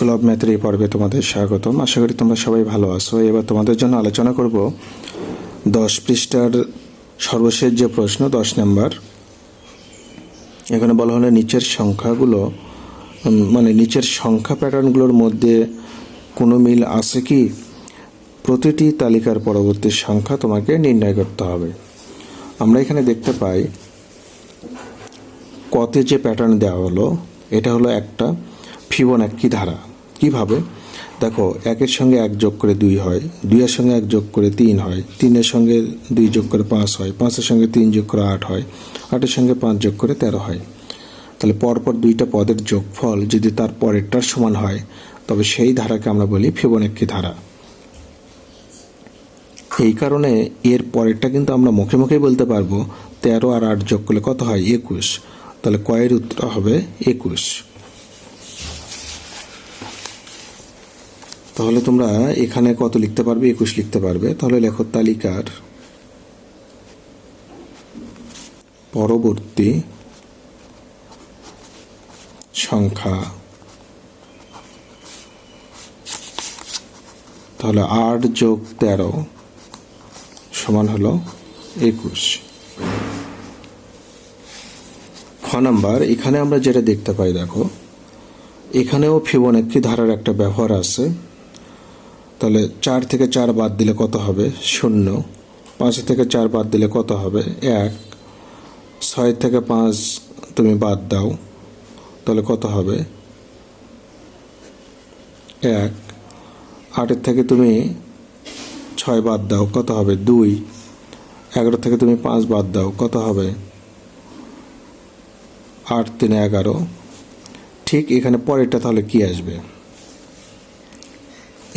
School of ম্যাথের এই পর্বে তোমাদের স্বাগতম। আশা করি তোমরা সবাই ভালো আছো। এবার তোমাদের জন্য আলোচনা করব দশ পৃষ্ঠার সর্বশেষ যে প্রশ্ন, দশ নাম্বার। এখানে বলা হলো নিচের সংখ্যাগুলো মানে নিচের সংখ্যা প্যাটার্নগুলোর মধ্যে কোনো মিল আছে কি? প্রতিটি তালিকার পরবর্তী সংখ্যা তোমাকে নির্ণয় করতে হবে। আমরা এখানে দেখতে পাই, কতে যে প্যাটার্ন দেওয়া হলো, এটা হলো একটা ফিবোনাক্কি ধারা। কীভাবে? দেখো, একের সঙ্গে এক যোগ করে দুই হয়, দুইয়ের সঙ্গে এক যোগ করে তিন হয়, তিনের সঙ্গে দুই যোগ করে পাঁচ হয়, পাঁচের সঙ্গে তিন যোগ করে আট হয়, আটের সঙ্গে পাঁচ যোগ করে তেরো হয়। তাহলে পরপর দুইটা পদের যোগফল যদি তার পরেরটার সমান হয়, তবে সেই ধারাকে আমরা বলি ফিবোনাক্কি ধারা। এই কারণে এর পরেরটা কিন্তু আমরা মুখে মুখেই বলতে পারব, তেরো আর আট যোগ করলে কত হয়? একুশ। তাহলে কয়ের উত্তর হবে একুশ। তাহলে তোমরা এখানে কত লিখতে পারবে? একুশ লিখতে পারবে। তাহলে লেখো তালিকার পরবর্তী সংখ্যা। তাহলে আট যোগ তেরো সমান হলো একুশ। খ নাম্বার, এখানে আমরা যেটা দেখতে পাই, দেখো, এখানেও ফিবোনাক্কি ধারার একটা ব্যবহার আছে। তাহলে চার থেকে চার বাদ দিলে কত হবে? শূন্য। পাঁচ থেকে চার বাদ দিলে কত হবে? এক। ছয় থেকে পাঁচ তুমি বাদ দাও। তাহলে কত হবে? এক। আটের থেকে তুমি ছয় বাদ দাও। কত হবে? দুই। এগারো থেকে তুমি পাঁচ বাদ দাও। কত হবে? আট তিন এগারো। ঠিক এখানে পরেরটা তাহলে কি আসবে?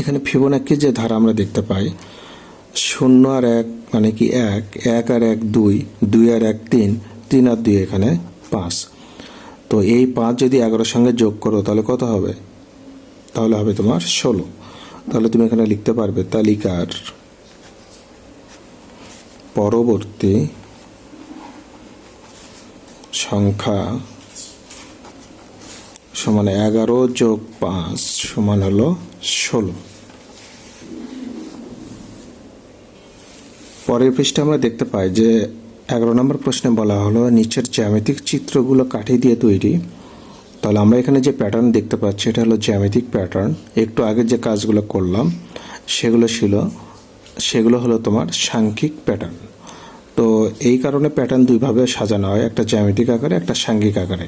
এখানে ফিবোনাক্কি যে ধারা আমরা দেখতে পাই, শূন্য আর এক মানে কি এক এক আর এক দুই দুই আর এক তিন তিন আর দুই এখানে পাঁচ। তো এই পাঁচ যদি এগারোর সঙ্গে যোগ করো, তাহলে কত হবে? তাহলে হবে তোমার ষোলো। তাহলে তুমি এখানে লিখতে পারবে তালিকার পরবর্তী সংখ্যা সমান এগারো যোগ পাঁচ সমান হলো ষোলো। পরের পৃষ্ঠে আমরা দেখতে পাই যে এগারো নম্বর প্রশ্নে বলা হলো, নিচের জ্যামিতিক চিত্রগুলো কাঠি দিয়ে তৈরি। তাহলে আমরা এখানে যে প্যাটার্ন দেখতে পাচ্ছি, এটা হলো জ্যামিতিক প্যাটার্ন একটু আগে যে কাজগুলো করলাম, সেগুলো ছিল, সেগুলো হলো তোমার সাংখ্যিক প্যাটার্ন তো এই কারণে প্যাটার্ন দুইভাবে সাজানো হয়, একটা জ্যামিতিক আকারে, একটা সাংঘিক আকারে।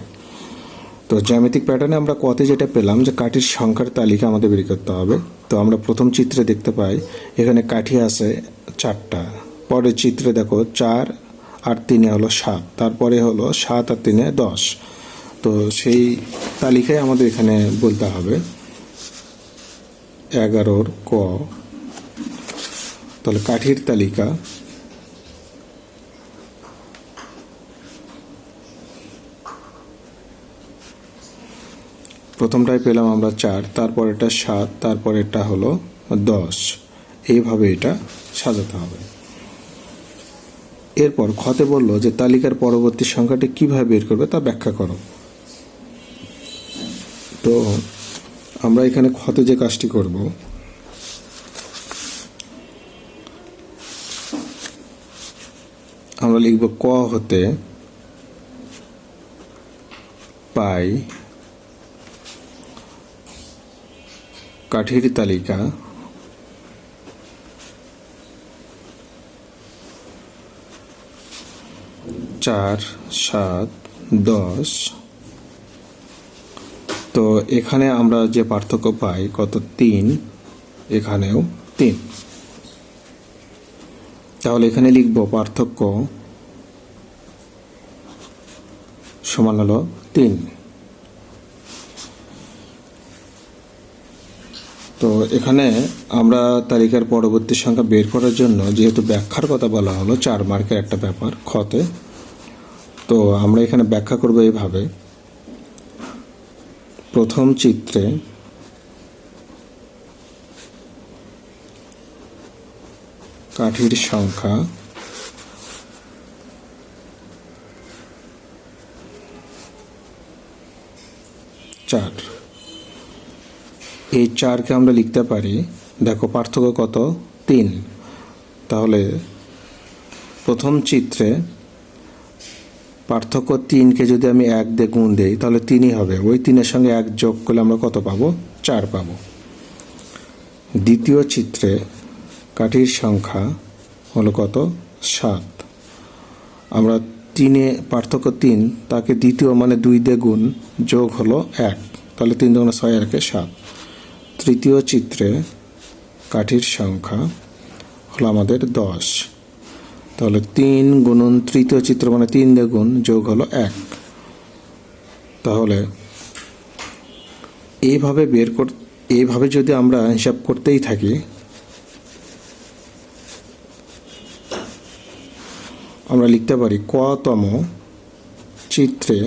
তো জ্যামিতিক প্যাটার্নে আমরা কতে যেটা পেলাম, যে কাঠির সংখ্যার তালিকা আমাদের বের করতে হবে। তো আমরা প্রথম চিত্রে দেখতে পাই, এখানে কাঠি আছে চারটা। পরের চিত্রে দেখো চার আর তিনে হলো সাত, তারপরে হলো সাত আর তিনে দশ। তো সেই তালিকায় আমাদের এখানে বলতে হবে এগারোর ক। তাহলে কাঠির তালিকা। প্রথমটাই পেলাম আমরা চার তারপর এটা সাত তারপর এটা হলো দশ। এইভাবে এটা সাজাতে হবে। এরপর খতে বলল যে, তালিকার পরবর্তী সংখ্যাটি কীভাবে বের করবে তা ব্যাখ্যা করো। তো, আমরা এখানে খতে যে কাজটি করব, আমরা লিখব ক হতে পাই কাঠির তালিকা। চার, সাত, দশ। তো এখানে আমরা যে পার্থক্য পাই, কত? তিন। এখানেও তিন। তাহলে এখানে লিখব পার্থক্য সমান হলো তিন। তো এখানে আমরা তালিকার পরবর্তী সংখ্যা বের করার জন্য যেহেতু ব্যাখ্যার কথা বলা হলো, চার মার্কের একটা ব্যাপার খতে তো আমরা এখানে ব্যাখ্যা করব এইভাবে। প্রথম চিত্রে কাঠির সংখ্যা চার। এই চারকে আমরা লিখতে পারি, দেখো পার্থক্য কত? তিন। তাহলে প্রথম চিত্রে পার্থক্য তিনকে যদি আমি এক দিয়ে গুণ দেই, তাহলে তিনই হবে। ওই তিনের সঙ্গে এক যোগ করলে আমরা কত পাবো? চার পাবো। দ্বিতীয় চিত্রে কাঠির সংখ্যা হলো কত? সাত। আমরা তিনে পার্থক্য তিন, তাকে দ্বিতীয় মানে দুই দিয়ে গুণ যোগ হলো এক, তাহলে তিন দুগুণ ছয়, একে সাত। তৃতীয় চিত্রে কাঠির সংখ্যা হলো আমাদের দশ। তাহলে তিন গুণন তৃতীয় চিত্র মানে তিন দিয়ে গুণ যোগ হলো এক। তাহলে এইভাবে বের কর এইভাবে যদি আমরা হিসাব করতেই থাকি, আমরা লিখতে পারি কতম চিত্রে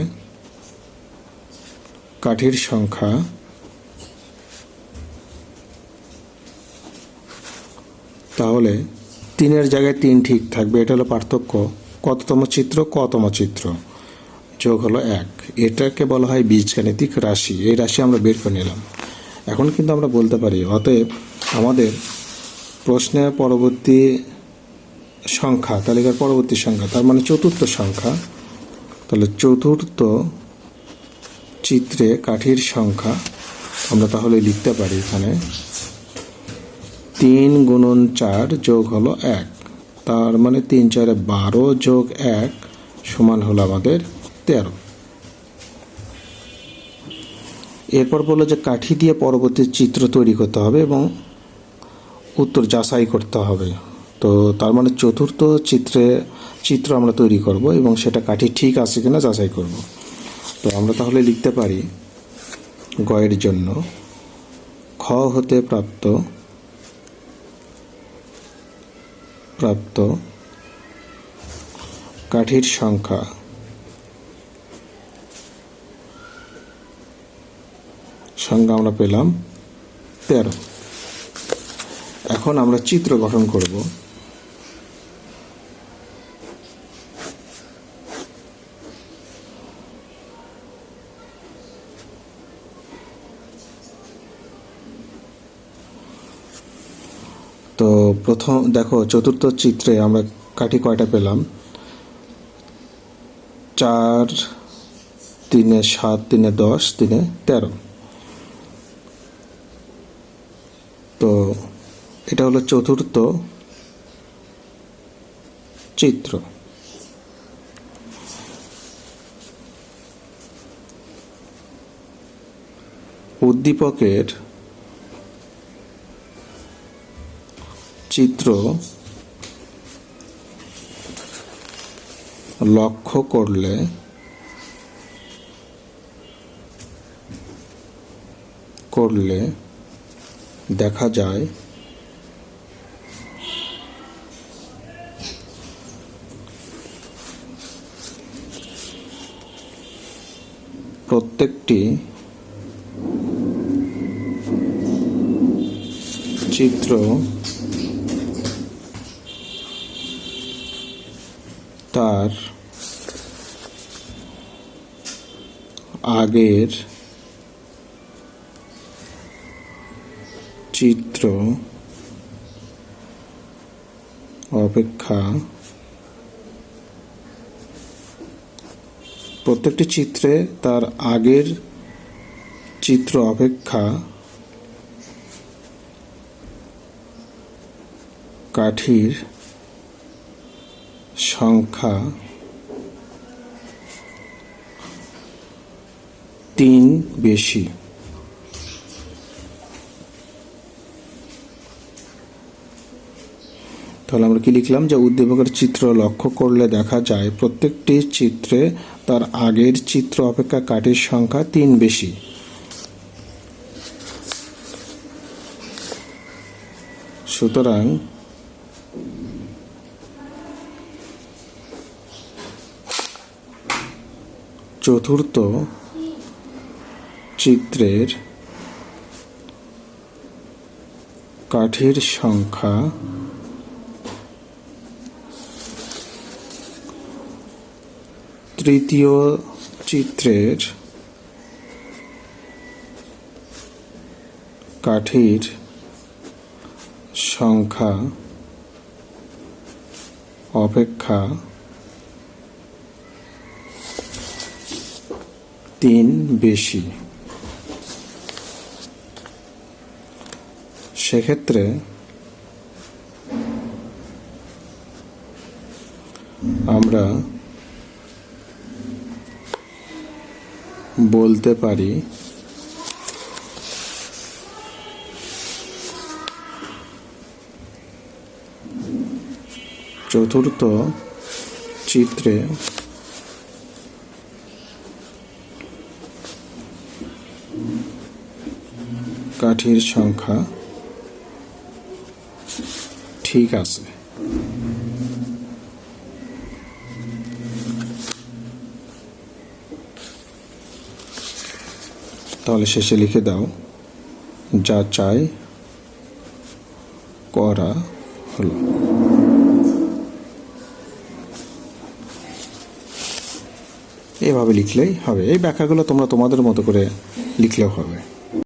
কাঠির সংখ্যা তাহলে তিনের জায়গায় তিন ঠিক থাকবে, এটা হলো পার্থক্য। কততম চিত্র, কতম চিত্র? যোগ হলো এক। এটাকে বলা হয় বীজগাণিতিক রাশি। এই রাশি আমরা বের করে নিলাম। এখন কিন্তু আমরা বলতে পারি, অতএব আমাদের প্রশ্নের পরবর্তী সংখ্যা, তালিকার পরবর্তী সংখ্যা, তার মানে চতুর্থ সংখ্যা, তাহলে চতুর্থ চিত্রে কাঠির সংখ্যা আমরা তাহলে লিখতে পারি এখানে। তিন গুণন চার যোগ হলো এক। তার মানে তিন চারে বারো যোগ এক সমান হলো আমাদের তেরো। এরপর বলল যে কাঠি দিয়ে পরবর্তী চিত্র তৈরি করতে হবে এবং উত্তর যাচাই করতে হবে। তো তার মানে চতুর্থ চিত্রে চিত্র আমরা তৈরি করব এবং সেটা কাঠি ঠিক আছে কিনা যাচাই করব। তো আমরা তাহলে লিখতে পারি, গয়ের জন্য খ হতে প্রাপ্ত প্রাপ্ত কাঠির সংখ্যা সংখ্যা আমরা পেলাম তেরো। এখন আমরা চিত্র গঠন করব তো প্রথম, দেখো, চতুর্থ চিত্রে আমরা কাঠি কয়টা পেলাম? চার, তিনে সাত, তিনে দশ, তিনে তেরো। তো এটা হলো চতুর্থ চিত্র। উদ্দীপকের চিত্র লক্ষ্য করলে করলে দেখা যায় প্রত্যেকটি চিত্র তার আগের চিত্র অপেক্ষা প্রত্যেকটি চিত্রে তার আগের চিত্র অপেক্ষা কাঠির সংখ্যা তিন বেশি। তাহলে আমরা কি লিখলাম যে উদ্দীপকের চিত্র লক্ষ্য করলে দেখা যায় প্রত্যেকটি চিত্রে তার আগের চিত্র অপেক্ষা কাঠির সংখ্যা তিন বেশি। সুতরাং চতুর্থ চিত্রের কাঠির সংখ্যা তৃতীয় চিত্রের কাঠির সংখ্যা অপেক্ষা তিন বেশি। সেক্ষেত্রে আমরা বলতে পারি চতুর্থ চিত্রে কাঠির সংখ্যা ঠিক আছে। তাহলে শেষে লিখে দাও, যা চাই করা হলো। এভাবে লিখলেই হবে। এই ব্যাখ্যাগুলো তোমরা তোমাদের মতো করে লিখলেও হবে।